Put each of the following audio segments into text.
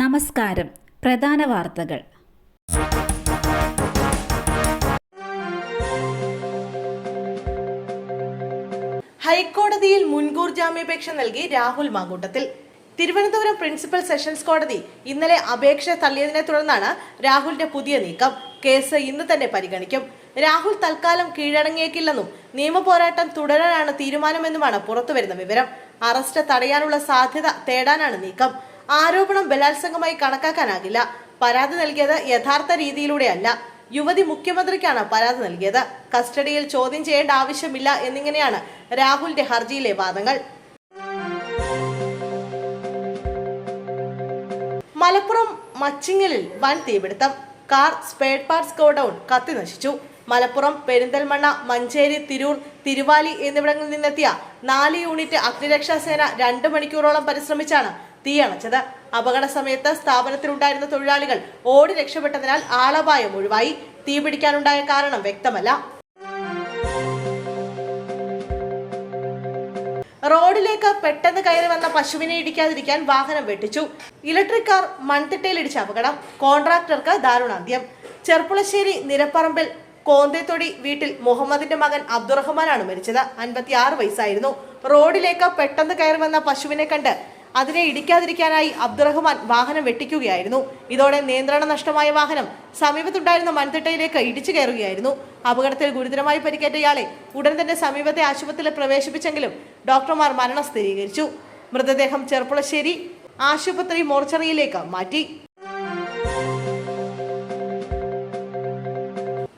നമസ്കാരം. പ്രധാന വാർത്തകൾ. ഹൈക്കോടതിയിൽ മുൻകൂർ ജാമ്യാപേക്ഷ നൽകി രാഹുൽ മാങ്കൂട്ടത്തിൽ. തിരുവനന്തപുരം പ്രിൻസിപ്പൽ സെഷൻസ് കോടതി ഇന്നലെ അപേക്ഷ തള്ളിയതിനെ തുടർന്നാണ് രാഹുലിന്റെ പുതിയ നീക്കം. കേസ് ഇന്ന് തന്നെ പരിഗണിക്കും. രാഹുൽ തൽക്കാലം കീഴടങ്ങിയേക്കില്ലെന്നും നിയമപോരാട്ടം തുടരാനാണ് തീരുമാനമെന്നുമാണ് പുറത്തുവരുന്ന വിവരം. അറസ്റ്റ് തടയാനുള്ള സാധ്യത തേടാനാണ് നീക്കം. ആരോപണം ബലാത്സംഗമായി കണക്കാക്കാനാകില്ല. പരാതി നൽകിയത് യഥാർത്ഥ രീതിയിലൂടെയല്ല. യുവതി മുഖ്യമന്ത്രിക്കാണ് പരാതി നൽകിയത്. കസ്റ്റഡിയിൽ ചോദ്യം ചെയ്യേണ്ട ആവശ്യമില്ല എന്നിങ്ങനെയാണ് രാഹുലിന്റെ ഹർജിയിലെ വാദങ്ങൾ. മലപ്പുറം മച്ചിങ്ങലിൽ വൻ തീപിടുത്തം. കാർ സ്പേഡ് പാർട്സ് ഗോഡൌൺ കത്തി നശിച്ചു. മലപ്പുറം പെരിന്തൽമണ്ണ മഞ്ചേരി തിരൂർ തിരുവാലി എന്നിവിടങ്ങളിൽ നിന്നെത്തിയ നാല് യൂണിറ്റ് അഗ്നിരക്ഷാസേന രണ്ട് മണിക്കൂറോളം പരിശ്രമിച്ചാണ് തീയണച്ചത്. അപകട സമയത്ത് സ്ഥാപനത്തിലുണ്ടായിരുന്ന തൊഴിലാളികൾ ഓടി രക്ഷപ്പെട്ടതിനാൽ ആളപായം ഒഴിവായി. തീപിടിക്കാനുണ്ടായ കാരണം വ്യക്തമല്ല. റോഡിലേക്ക് പെട്ടെന്ന് കയറി വന്ന പശുവിനെ ഇടിക്കാതിരിക്കാൻ വാഹനം വെട്ടിച്ചു. ഇലക്ട്രിക് കാർ മൺതിട്ടയിലിടിച്ച അപകടം. കോൺട്രാക്ടർക്ക് ദാരുണാന്ത്യം. ചെർപ്പുളശ്ശേരി നിരപ്പറമ്പിൽ കോന്തേത്തൊടി വീട്ടിൽ മുഹമ്മദിന്റെ മകൻ അബ്ദുറഹ്മാനാണ് മരിച്ചത്. അൻപത്തിയാറ് വയസ്സായിരുന്നു. റോഡിലേക്ക് പെട്ടെന്ന് കയറി വന്ന പശുവിനെ കണ്ട് അതിനെ ഇടിക്കാതിരിക്കാനായി അബ്ദുറഹ്മാൻ വാഹനം വെട്ടിക്കുകയായിരുന്നു. ഇതോടെ നിയന്ത്രണ നഷ്ടമായ വാഹനം സമീപത്തുണ്ടായിരുന്ന മൺതിട്ടയിലേക്ക് ഇടിച്ചു കയറുകയായിരുന്നു. അപകടത്തിൽ ഗുരുതരമായി പരിക്കേറ്റ ഇയാളെ ഉടൻ തന്നെ സമീപത്തെ ആശുപത്രിയിൽ പ്രവേശിപ്പിച്ചെങ്കിലും ഡോക്ടർമാർ മരണം സ്ഥിരീകരിച്ചു. മൃതദേഹം ചെർപ്പുളശ്ശേരി ആശുപത്രി മോർച്ചറിയിലേക്ക് മാറ്റി.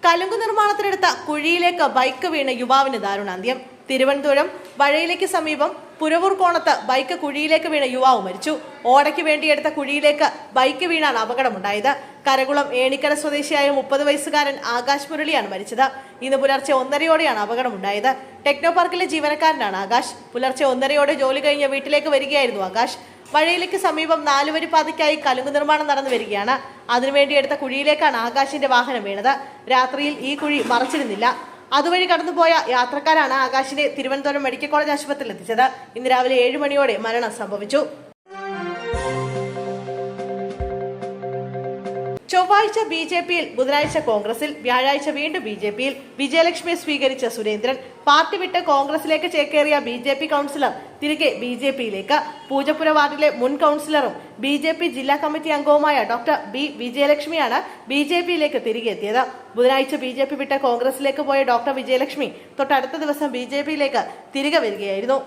കലുങ്ക് നിർമ്മാണത്തിനെടുത്ത കുഴിയിലേക്ക് ബൈക്ക് വീണ യുവാവിന് ദാരുണാന്ത്യം. തിരുവനന്തപുരം വഴയിലേക്ക് സമീപം പുരവൂർ കോണത്ത് ബൈക്ക് കുഴിയിലേക്ക് വീണ യുവാവ് മരിച്ചു. ഓടയ്ക്ക് വേണ്ടിയെടുത്ത കുഴിയിലേക്ക് ബൈക്ക് വീണാണ് അപകടമുണ്ടായത്. കരകുളം ഏണിക്കര സ്വദേശിയായ മുപ്പത് വയസ്സുകാരൻ ആകാശ് മുരളിയാണ് മരിച്ചത്. ഇന്ന് പുലർച്ചെ ഒന്നരയോടെയാണ് അപകടമുണ്ടായത്. ടെക്നോ പാർക്കിലെ ജീവനക്കാരനാണ് ആകാശ്. പുലർച്ചെ ഒന്നരയോടെ ജോലി കഴിഞ്ഞ് വീട്ടിലേക്ക് വരികയായിരുന്നു ആകാശ്. വഴയിലേക്ക് സമീപം നാലുവരി പാതയ്ക്കായി കലുങ്ക് നിർമ്മാണം നടന്നു വരികയാണ്. അതിനുവേണ്ടി എടുത്ത കുഴിയിലേക്കാണ് ആകാശിന്റെ വാഹനം വീണത്. രാത്രിയിൽ ഈ കുഴി മറച്ചിരുന്നില്ല. അതുവഴി കടന്നുപോയ യാത്രക്കാരാണ് ആകാശിനെ തിരുവനന്തപുരം മെഡിക്കൽ കോളേജ് ആശുപത്രിയിൽ എത്തിച്ചത്. ഇന്ന് രാവിലെ ഏഴ് മണിയോടെ മരണം സംഭവിച്ചു. ചൊവ്വാഴ്ച ബി ജെ പിയിൽ ബുധനാഴ്ച കോൺഗ്രസിൽ വ്യാഴാഴ്ച വീണ്ടും ബി ജെ പിയിൽ. വിജയലക്ഷ്മിയെ സ്വീകരിച്ച സുരേന്ദ്രൻ പാർട്ടി വിട്ട് കോൺഗ്രസിലേക്ക് ചേക്കേറിയ ബി ജെ പി കൗൺസിലർ തിരികെ ബി ജെ പിയിലേക്ക്. പൂജപ്പുര വാർഡിലെ മുൻ കൗൺസിലറും ബി ജെ പി ജില്ലാ കമ്മിറ്റി അംഗവുമായ ഡോക്ടർ ബി വിജയലക്ഷ്മിയാണ് ബി ജെ പിയിലേക്ക് തിരികെ എത്തിയത്. ബുധനാഴ്ച ബി ജെ പി വിട്ട് കോൺഗ്രസിലേക്ക് പോയ ഡോക്ടർ വിജയലക്ഷ്മി തൊട്ടടുത്ത ദിവസം ബി ജെ പിയിലേക്ക് തിരികെ വരികയായിരുന്നു.